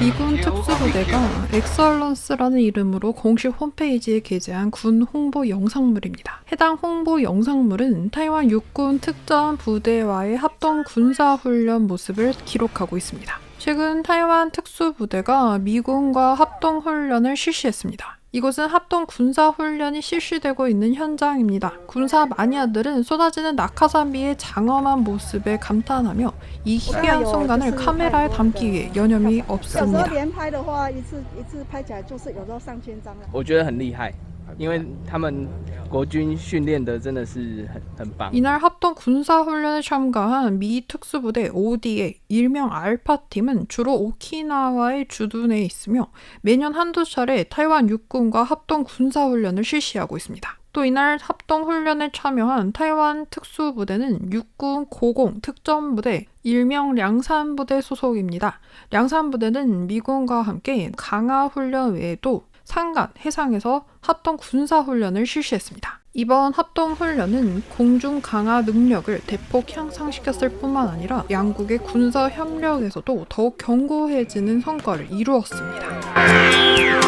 미군 특수부대가 엑설런스라는 이름으로 공식 홈페이지에 게재한 군 홍보 영상물입니다. 해당 홍보 영상물은 타이완 육군 특전 부대와의 합동 군사 훈련 모습을 기록하고 있습니다. 최근 타이완 특수부대가 미군과 합동 훈련을 실시했습니다. 이곳은 합동 군사 훈련이 실시되고 있는 현장입니다. 군사 마니아들은 쏟아지는 낙하산비의 장엄한 모습에 감탄하며 이 희귀한 순간을 카메라에 담기 위해 여념이 有时候 없습니다. 连拍的话，一次一次拍起来就是有时候上千张啊。我觉得很厉害， 因为他们国军训练的真的是很很棒。 이날 합동 군사 훈련에 참가한 미 특수부대 ODA 일명 알파팀은 주로 오키나와의 주둔해 있으며 매년 한두 차례 타이완 육군과 합동 군사 훈련을 실시하고 있습니다. 또 이날 합동 훈련에 참여한 타이완 특수부대는 육군 고공 특전부대 일명 량산부대 소속입니다. 량산부대는 미군과 함께 강화 훈련 외에도 산간, 해상에서 합동 군사 훈련을 실시했습니다. 이번 합동 훈련은 공중 강화 능력을 대폭 향상시켰을 뿐만 아니라 양국의 군사 협력에서도 더욱 견고해지는 성과를 이루었습니다.